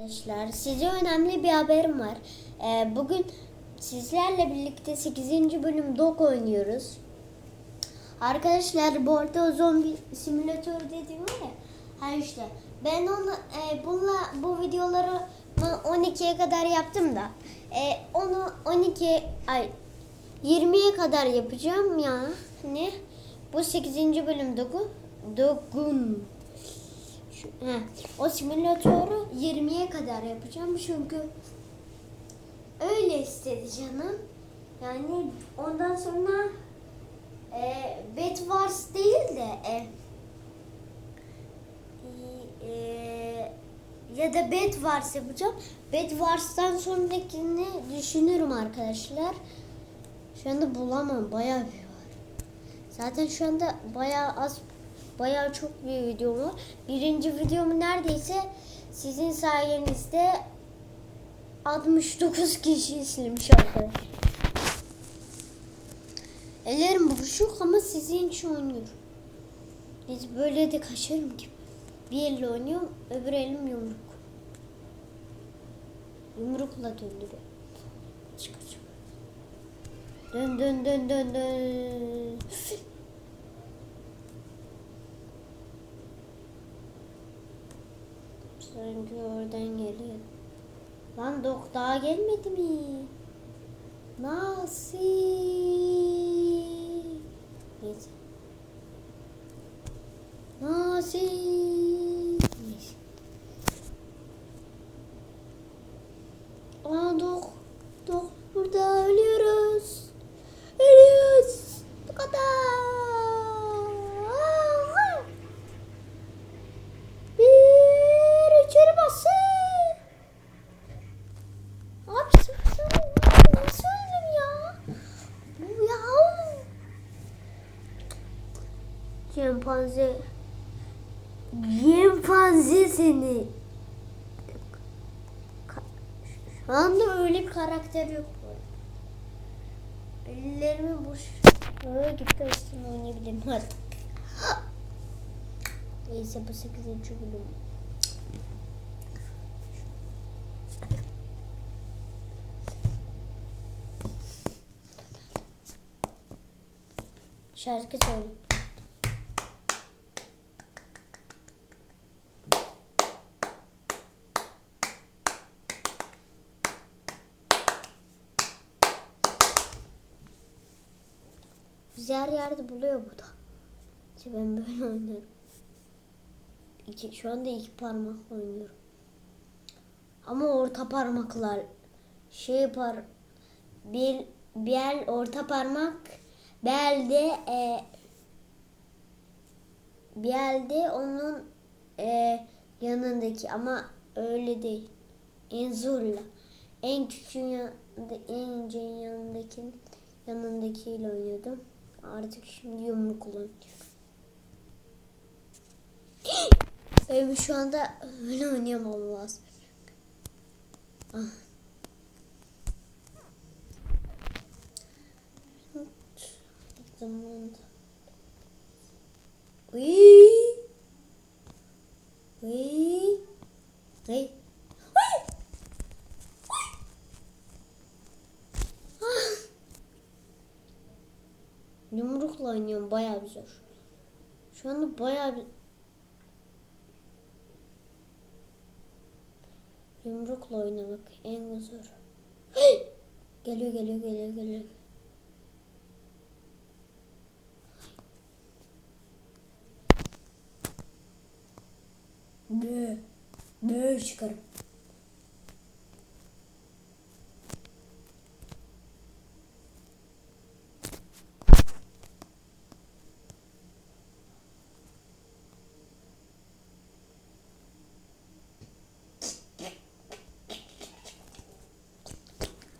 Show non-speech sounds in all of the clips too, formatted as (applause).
Arkadaşlar size önemli bir haberim var. Ee, bugün sizlerle birlikte 8. bölüm Dog oynuyoruz. Arkadaşlar bu arada o zombi simülatör dediğim var ya. Ha işte ben onu e, bununla bu videoları 12'ye kadar yaptım da e, onu 12 ay 20'ye kadar yapacağım ya. Ne? Bu 8. bölüm Dog'u Dog'un o simülatörü 20'ye kadar yapacağım çünkü öyle istedi canım. Yani ondan sonra e, Bed Wars değil de e, e, ya da Bed Wars yapacağım. Bed Wars'tan sonrakini düşünürüm arkadaşlar. Şu anda bulamam. Bayağı bir var. Zaten şu anda bayağı az bayağı çok bir video var. Birinci videomu neredeyse sizin sayenizde 69 kişi izlemiş arkadaşlar. Ellerim buruşuk ama sizin için oynuyorum. Biz böyle de kaçarım ki. Bir elle oynuyorum, öbür elim yumruk. Yumrukla döndürüyorum. Çık çık. Dön dön dön dön dön. Sanki oradan geliyor. Lan dok daha gelmedi mi? Nasıl? Neyse. Nasıl? Neyse. Aa dok. Dok burada ölüyoruz. Ölüyoruz. Bu kadar. Aa! Bir içeri basın. Abi sen sen nasıl öldüm ya? Bu ya. Şempanze. Şempanze seni. Şu anda öyle bir karakter yok. Ellerimi boş. Öyle gitti üstüne oynayabilirim artık. Neyse bu 8. bölüm. Şarkı söyle. Bizi her yerde buluyor bu da. İşte ben böyle (laughs) oynuyorum. İki, şu anda iki parmakla oynuyorum. Ama orta parmaklar şey par bir bel orta parmak belde e, belde onun e, yanındaki ama öyle değil. En zorla. En küçüğün yanında en incenin yanındaki yanındakiyle oynuyordum. Artık şimdi yumruk kullanıyorum. Benim (gasps) şu anda öyle oynayamam lazım. Ah. Zamanda. Uy. Uy. Uy. Uy. Ah. Yumrukla oynuyorum bayağı bir zor. Şu anda bayağı bir Yumrukla oynamak en zor. (gasps) geliyor geliyor geliyor geliyor. Bö. Bö çıkarım.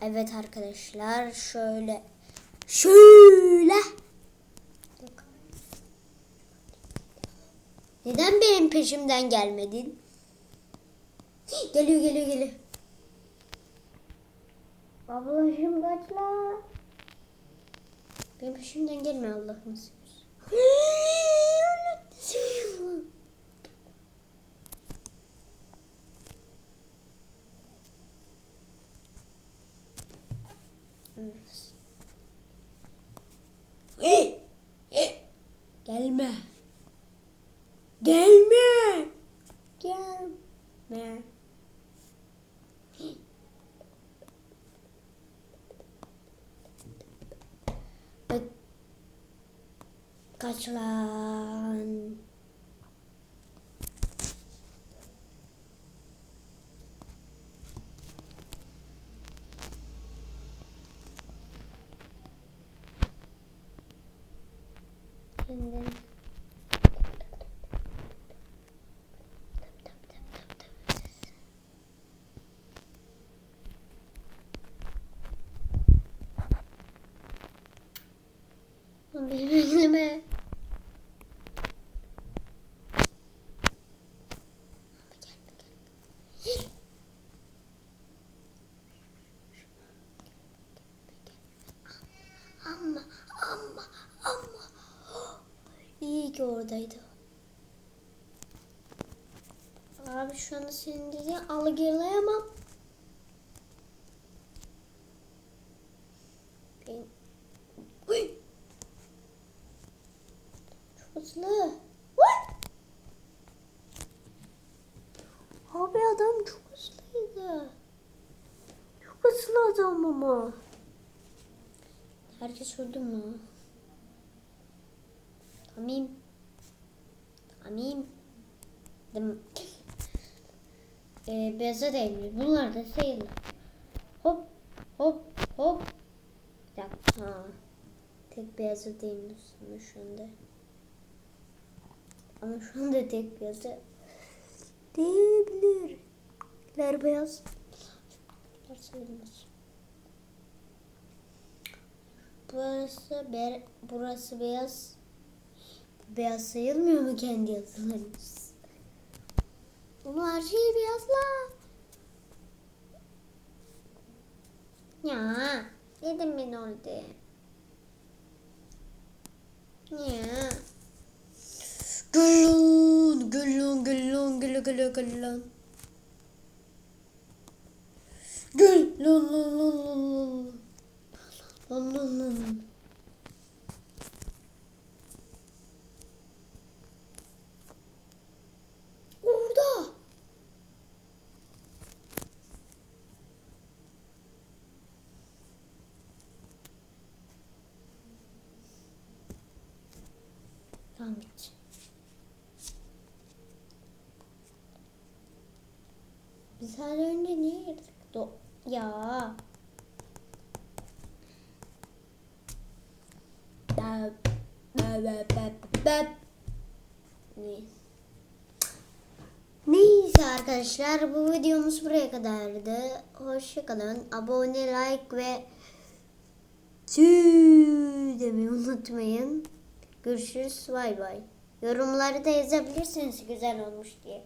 Evet arkadaşlar şöyle şöyle Neden benim peşimden gelmedin? Geliyor geliyor geliyor. Ablacığım kaç la. Benim peşimden gelme Allah'ını seversen. Gelme. Gelme. Gelme. Bak. Kaç lan. Kendin. Lan Benim elime. Ama ama ama İyi ki oradaydı. Abi şu anda senin dediğin algılayamam. Ben... Uy! Çok hızlı. Uy! Abi adam çok hızlıydı. Çok hızlı adam ama. Herkes öldü mü? Tamim. Tamim. Dım. Ee, beyaza değmiyor. Bunlar da sayılır. Hop hop hop. Bir dakika. Ha. Tek beyaza değmiyorsun ama şu anda. Ama şu anda tek beyaza değebilir. Ler beyaz. Bunlar sayılmaz. Burası ber, burası beyaz. Beyaz sayılmıyor mu kendi yazılarımız? Bunu her şeyi beyazla. Ya yedim ben orada. Ya. Gülün, gülün, gülün, gülün, gülün, gülün. Gül, lun, lun, lun, lun, lun. Lun, lun, lun. Et. Biz hala önce niye girdik? Do ya. Neyse arkadaşlar bu videomuz buraya kadardı. Hoşçakalın. Abone, like ve tüü demeyi unutmayın. Görüşürüz. Bay bay. Yorumları da yazabilirsiniz güzel olmuş diye.